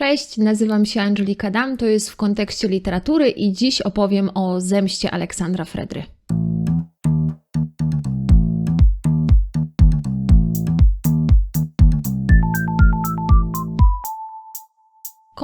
Cześć, nazywam się Angelika Dam, to jest w kontekście literatury i dziś opowiem o zemście Aleksandra Fredry.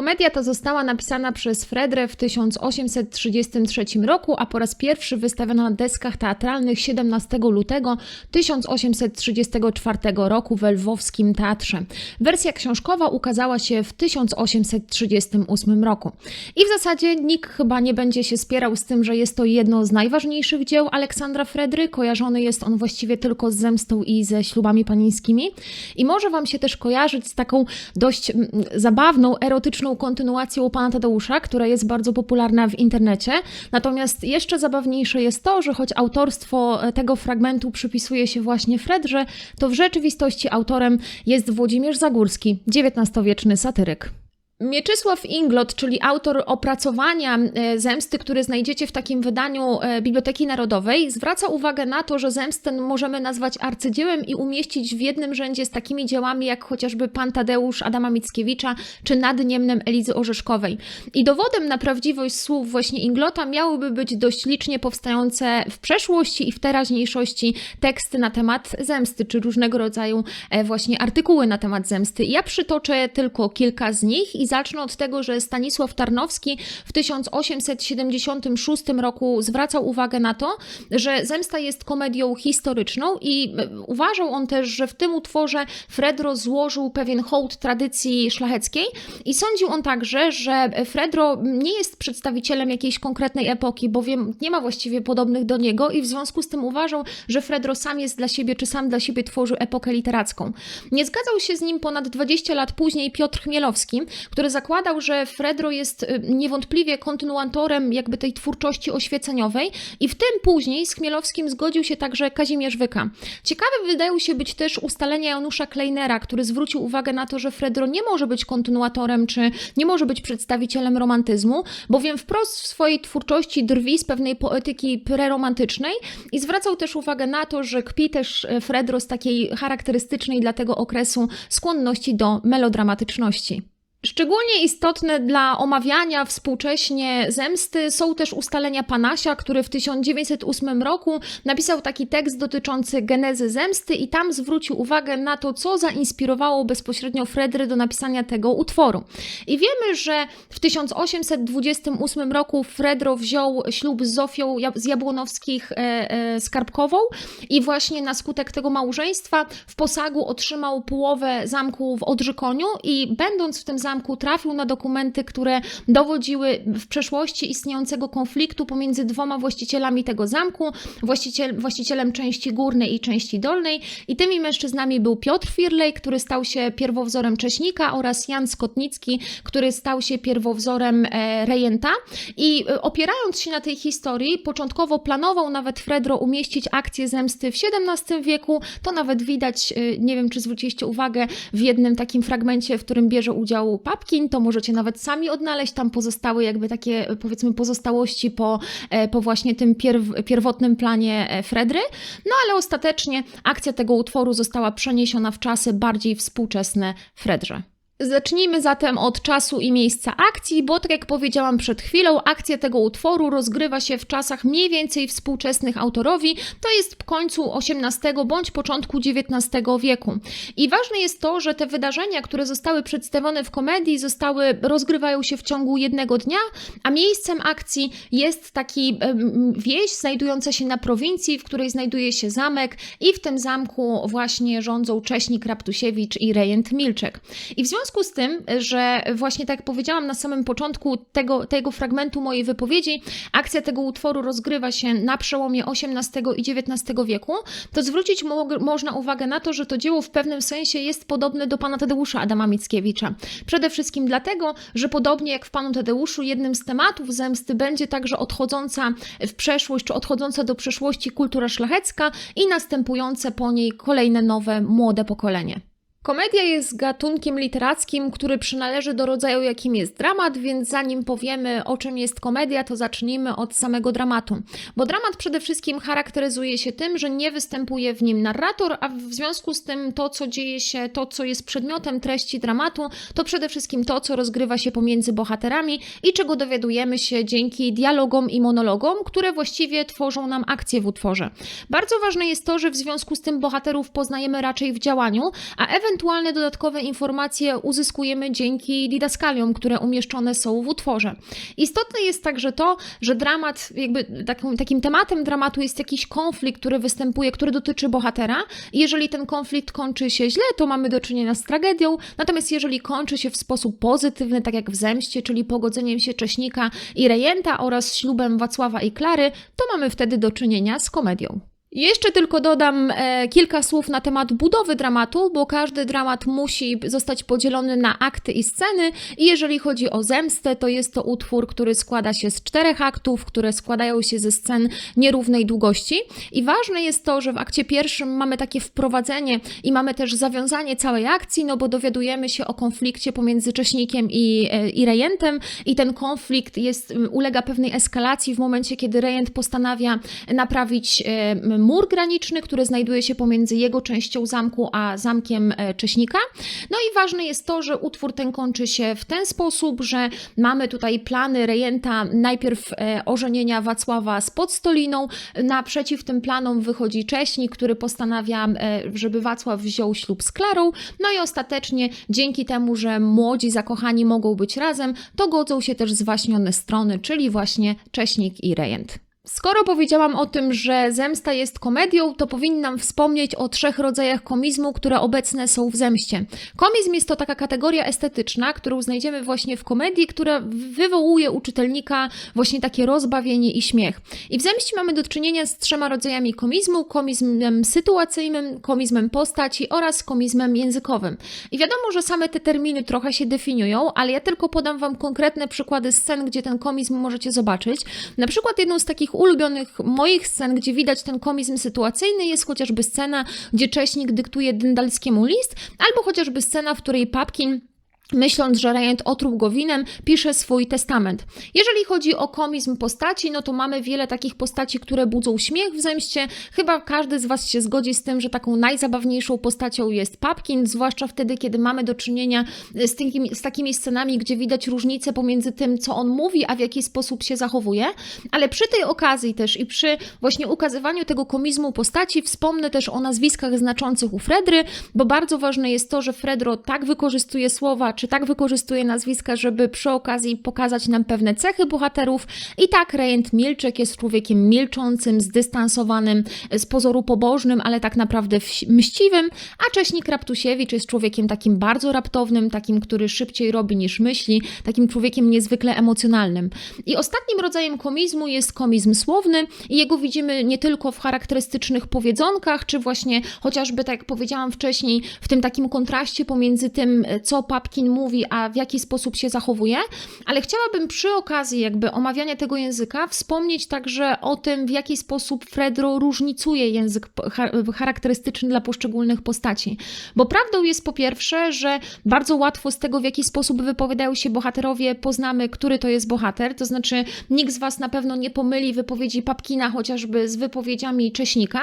Komedia ta została napisana przez Fredrę w 1833 roku, a po raz pierwszy wystawiona na deskach teatralnych 17 lutego 1834 roku w Lwowskim Teatrze. Wersja książkowa ukazała się w 1838 roku. I w zasadzie nikt chyba nie będzie się spierał z tym, że jest to jedno z najważniejszych dzieł Aleksandra Fredry. Kojarzony jest on właściwie tylko z zemstą i ze ślubami panieńskimi. I może Wam się też kojarzyć z taką dość mm, zabawną, erotyczną kontynuacją pana Tadeusza, która jest bardzo popularna w internecie. Natomiast jeszcze zabawniejsze jest to, że choć autorstwo tego fragmentu przypisuje się właśnie Fredrze, to w rzeczywistości autorem jest Włodzimierz Zagórski, XIX-wieczny satyryk. Mieczysław Inglot, czyli autor opracowania e, Zemsty, który znajdziecie w takim wydaniu e, Biblioteki Narodowej, zwraca uwagę na to, że Zemstę możemy nazwać arcydziełem i umieścić w jednym rzędzie z takimi dziełami jak chociażby Pan Tadeusz Adama Mickiewicza czy Nad Niemnem Elizy Orzeszkowej. I dowodem na prawdziwość słów właśnie Inglota miałyby być dość licznie powstające w przeszłości i w teraźniejszości teksty na temat zemsty, czy różnego rodzaju e, właśnie artykuły na temat zemsty. Ja przytoczę tylko kilka z nich i zacznę od tego, że Stanisław Tarnowski w 1876 roku zwracał uwagę na to, że Zemsta jest komedią historyczną i e, uważał on też, że w tym utworze Fredro złożył pewien hołd tradycji szlacheckiej i sądził on także, że Fredro nie jest przedstawicielem jakiejś konkretnej epoki, bowiem nie ma właściwie podobnych do niego i w związku z tym uważał, że Fredro sam jest dla siebie, czy sam dla siebie tworzył epokę literacką. Nie zgadzał się z nim ponad 20 lat później Piotr Chmielowski, który zakładał, że Fredro jest y, niewątpliwie kontynuatorem jakby tej twórczości oświeceniowej i w tym później z Chmielowskim zgodził się także Kazimierz Wyka. Ciekawe wydają się być też ustalenia Janusza Kleinera, który zwrócił uwagę na to, że Fredro nie może być kontynuatorem, czy nie może być przedstawicielem romantyzmu, bowiem wprost w swojej twórczości drwi z pewnej poetyki preromantycznej i zwracał też uwagę na to, że kpi też y, Fredro z takiej charakterystycznej dla tego okresu skłonności do melodramatyczności. Szczególnie istotne dla omawiania współcześnie zemsty są też ustalenia Panasia, który w 1908 roku napisał taki tekst dotyczący genezy zemsty i tam zwrócił uwagę na to, co zainspirowało bezpośrednio Fredry do napisania tego utworu. I wiemy, że w 1828 roku Fredro wziął ślub z Zofią z Jabłonowskich e, e, Skarbkową i właśnie na skutek tego małżeństwa w posagu otrzymał połowę zamku w Odrzykoniu i będąc w tym zamku zamku trafił na dokumenty, które dowodziły w przeszłości istniejącego konfliktu pomiędzy dwoma właścicielami tego zamku, właściciel, właścicielem części górnej i części dolnej. I tymi mężczyznami był Piotr Firlej, który stał się pierwowzorem Cześnika oraz Jan Skotnicki, który stał się pierwowzorem e, rejenta. I e, opierając się na tej historii, początkowo planował nawet Fredro umieścić akcję zemsty w XVII wieku. To nawet widać, e, nie wiem czy zwróciliście uwagę, w jednym takim fragmencie, w którym bierze udział Papkin, to możecie nawet sami odnaleźć. Tam pozostały jakby takie, powiedzmy, pozostałości po, e, po właśnie tym pierw, pierwotnym planie e, Fredry. No ale ostatecznie akcja tego utworu została przeniesiona w czasy bardziej współczesne Fredrze. Zacznijmy zatem od czasu i miejsca akcji, bo tak jak powiedziałam przed chwilą, akcja tego utworu rozgrywa się w czasach mniej więcej współczesnych autorowi, to jest w końcu XVIII bądź początku XIX wieku. I ważne jest to, że te wydarzenia, które zostały przedstawione w komedii, zostały, rozgrywają się w ciągu jednego dnia, a miejscem akcji jest taki wieś znajdująca się na prowincji, w której znajduje się zamek i w tym zamku właśnie rządzą Cześnik Raptusiewicz i rejent Milczek. I w związku związku z tym, że właśnie tak jak powiedziałam na samym początku tego, tego fragmentu mojej wypowiedzi, akcja tego utworu rozgrywa się na przełomie XVIII i XIX wieku, to zwrócić mo można uwagę na to, że to dzieło w pewnym sensie jest podobne do pana Tadeusza Adama Mickiewicza. Przede wszystkim dlatego, że podobnie jak w panu Tadeuszu, jednym z tematów zemsty będzie także odchodząca w przeszłość, czy odchodząca do przeszłości kultura szlachecka i następujące po niej kolejne nowe, młode pokolenie. Komedia jest gatunkiem literackim, który przynależy do rodzaju, jakim jest dramat, więc zanim powiemy, o czym jest komedia, to zacznijmy od samego dramatu. Bo dramat przede wszystkim charakteryzuje się tym, że nie występuje w nim narrator, a w związku z tym to, co dzieje się, to, co jest przedmiotem treści dramatu, to przede wszystkim to, co rozgrywa się pomiędzy bohaterami i czego dowiadujemy się dzięki dialogom i monologom, które właściwie tworzą nam akcję w utworze. Bardzo ważne jest to, że w związku z tym bohaterów poznajemy raczej w działaniu, a ewentualne dodatkowe informacje uzyskujemy dzięki didaskaliom, które umieszczone są w utworze. Istotne jest także to, że dramat, jakby takim, takim tematem dramatu jest jakiś konflikt, który występuje, który dotyczy bohatera. Jeżeli ten konflikt kończy się źle, to mamy do czynienia z tragedią. Natomiast jeżeli kończy się w sposób pozytywny, tak jak w Zemście, czyli pogodzeniem się Cześnika i Rejenta oraz ślubem Wacława i Klary, to mamy wtedy do czynienia z komedią. Jeszcze tylko dodam e, kilka słów na temat budowy dramatu, bo każdy dramat musi zostać podzielony na akty i sceny. I jeżeli chodzi o zemstę, to jest to utwór, który składa się z czterech aktów, które składają się ze scen nierównej długości. I ważne jest to, że w akcie pierwszym mamy takie wprowadzenie i mamy też zawiązanie całej akcji, no bo dowiadujemy się o konflikcie pomiędzy Cześnikiem i, e, i Rejentem, i ten konflikt jest, ulega pewnej eskalacji w momencie, kiedy Rejent postanawia naprawić e, mur graniczny, który znajduje się pomiędzy jego częścią zamku a zamkiem e, Cześnika. No i ważne jest to, że utwór ten kończy się w ten sposób, że mamy tutaj plany rejenta najpierw e, ożenienia Wacława z Podstoliną. Naprzeciw tym planom wychodzi Cześnik, który postanawia, e, żeby Wacław wziął ślub z Klarą. No i ostatecznie dzięki temu, że młodzi zakochani mogą być razem, to godzą się też zwaśnione strony, czyli właśnie Cześnik i rejent. Skoro powiedziałam o tym, że zemsta jest komedią, to powinnam wspomnieć o trzech rodzajach komizmu, które obecne są w zemście. Komizm jest to taka kategoria estetyczna, którą znajdziemy właśnie w komedii, która wywołuje u czytelnika właśnie takie rozbawienie i śmiech. I w zemście mamy do czynienia z trzema rodzajami komizmu: komizmem sytuacyjnym, komizmem postaci oraz komizmem językowym. I wiadomo, że same te terminy trochę się definiują, ale ja tylko podam Wam konkretne przykłady scen, gdzie ten komizm możecie zobaczyć. Na przykład jedną z takich ulubionych moich scen, gdzie widać ten komizm sytuacyjny, jest chociażby scena, gdzie Cześnik dyktuje Dyndalskiemu list, albo chociażby scena, w której Papkin myśląc, że rejent otruł go winem, pisze swój testament. Jeżeli chodzi o komizm postaci, no to mamy wiele takich postaci, które budzą śmiech w zemście. Chyba każdy z Was się zgodzi z tym, że taką najzabawniejszą postacią jest Papkin, zwłaszcza wtedy, kiedy mamy do czynienia z, z takimi scenami, gdzie widać różnicę pomiędzy tym, co on mówi, a w jaki sposób się zachowuje. Ale przy tej okazji też i przy właśnie ukazywaniu tego komizmu postaci wspomnę też o nazwiskach znaczących u Fredry, bo bardzo ważne jest to, że Fredro tak wykorzystuje słowa, czy tak wykorzystuje nazwiska, żeby przy okazji pokazać nam pewne cechy bohaterów. I tak rejent Milczek jest człowiekiem milczącym, zdystansowanym, z pozoru pobożnym, ale tak naprawdę mściwym, a Cześnik Raptusiewicz jest człowiekiem takim bardzo raptownym, takim, który szybciej robi niż myśli, takim człowiekiem niezwykle emocjonalnym. I ostatnim rodzajem komizmu jest komizm słowny i jego widzimy nie tylko w charakterystycznych powiedzonkach, czy właśnie chociażby, tak jak powiedziałam wcześniej, w tym takim kontraście pomiędzy tym, co Mówi, a w jaki sposób się zachowuje, ale chciałabym przy okazji jakby omawiania tego języka wspomnieć także o tym, w jaki sposób Fredro różnicuje język charakterystyczny dla poszczególnych postaci. Bo prawdą jest po pierwsze, że bardzo łatwo z tego, w jaki sposób wypowiadają się bohaterowie, poznamy, który to jest bohater, to znaczy nikt z Was na pewno nie pomyli wypowiedzi Papkina chociażby z wypowiedziami Cześnika,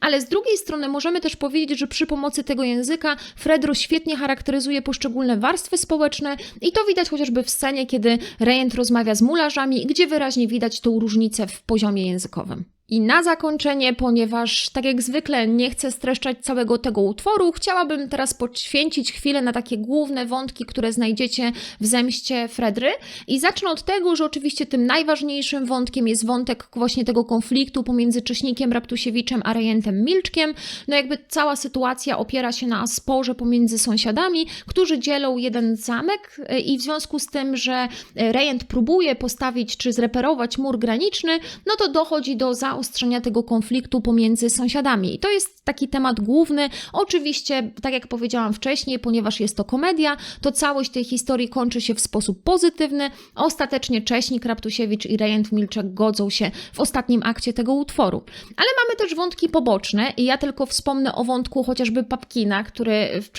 ale z drugiej strony możemy też powiedzieć, że przy pomocy tego języka Fredro świetnie charakteryzuje poszczególne warstwy warstwy społeczne i to widać chociażby w scenie, kiedy rejent rozmawia z mularzami, gdzie wyraźnie widać tą różnicę w poziomie językowym. I na zakończenie, ponieważ tak jak zwykle nie chcę streszczać całego tego utworu, chciałabym teraz poświęcić chwilę na takie główne wątki, które znajdziecie w zemście Fredry. I zacznę od tego, że oczywiście tym najważniejszym wątkiem jest wątek właśnie tego konfliktu pomiędzy Cześnikiem Raptusiewiczem a Rejentem Milczkiem. No jakby cała sytuacja opiera się na sporze pomiędzy sąsiadami, którzy dzielą jeden zamek i w związku z tym, że Rejent próbuje postawić czy zreperować mur graniczny, no to dochodzi do za zaostrzenia tego konfliktu pomiędzy sąsiadami. I to jest taki temat główny. Oczywiście, tak jak powiedziałam wcześniej, ponieważ jest to komedia, to całość tej historii kończy się w sposób pozytywny. Ostatecznie Cześnik, Raptusiewicz i Rejent Milczek godzą się w ostatnim akcie tego utworu. Ale mamy też wątki poboczne i ja tylko wspomnę o wątku chociażby Papkina, który w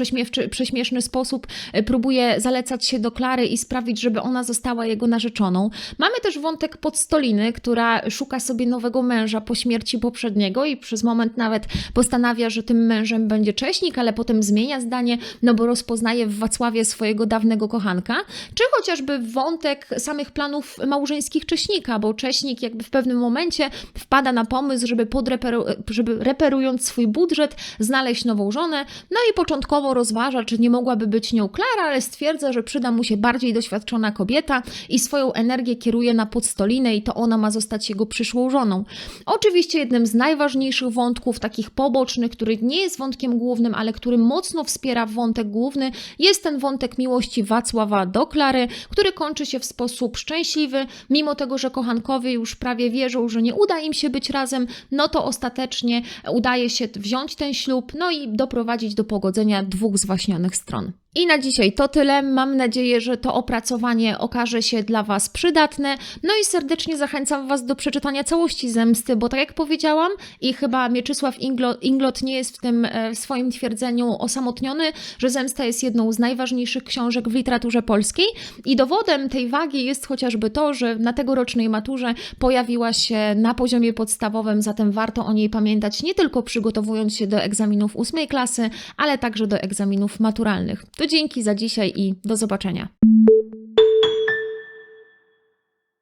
prześmieszny sposób e, próbuje zalecać się do Klary i sprawić, żeby ona została jego narzeczoną. Mamy też wątek Podstoliny, która szuka sobie nowego męża po śmierci poprzedniego i przez moment nawet postanawia, że tym mężem będzie Cześnik, ale potem zmienia zdanie, no bo rozpoznaje w Wacławie swojego dawnego kochanka, czy chociażby wątek samych planów małżeńskich Cześnika, bo Cześnik jakby w pewnym momencie wpada na pomysł, żeby, podreperu, żeby reperując swój budżet, znaleźć nową żonę, no i początkowo rozważa, czy nie mogłaby być nią Klara, ale stwierdza, że przyda mu się bardziej doświadczona kobieta i swoją energię kieruje na Podstolinę i to ona ma zostać jego przyszłą żoną. Oczywiście jednym z najważniejszych wątków, takich pobocznych, który nie jest wątkiem głównym, ale który mocno wspiera wątek główny, jest ten wątek miłości Wacława do Klary, który kończy się w sposób szczęśliwy, mimo tego, że kochankowie już prawie wierzą, że nie uda im się być razem, no to ostatecznie udaje się wziąć ten ślub, no i doprowadzić do pogodzenia dwóch zwaśnionych stron. I na dzisiaj to tyle. Mam nadzieję, że to opracowanie okaże się dla Was przydatne. No i serdecznie zachęcam Was do przeczytania całości Zemsty, bo tak jak powiedziałam, i chyba Mieczysław Inglot, nie jest w tym e, w swoim twierdzeniu osamotniony, że Zemsta jest jedną z najważniejszych książek w literaturze polskiej. I dowodem tej wagi jest chociażby to, że na tegorocznej maturze pojawiła się na poziomie podstawowym, zatem warto o niej pamiętać nie tylko przygotowując się do egzaminów ósmej klasy, ale także do egzaminów maturalnych. To dzięki za dzisiaj i do zobaczenia.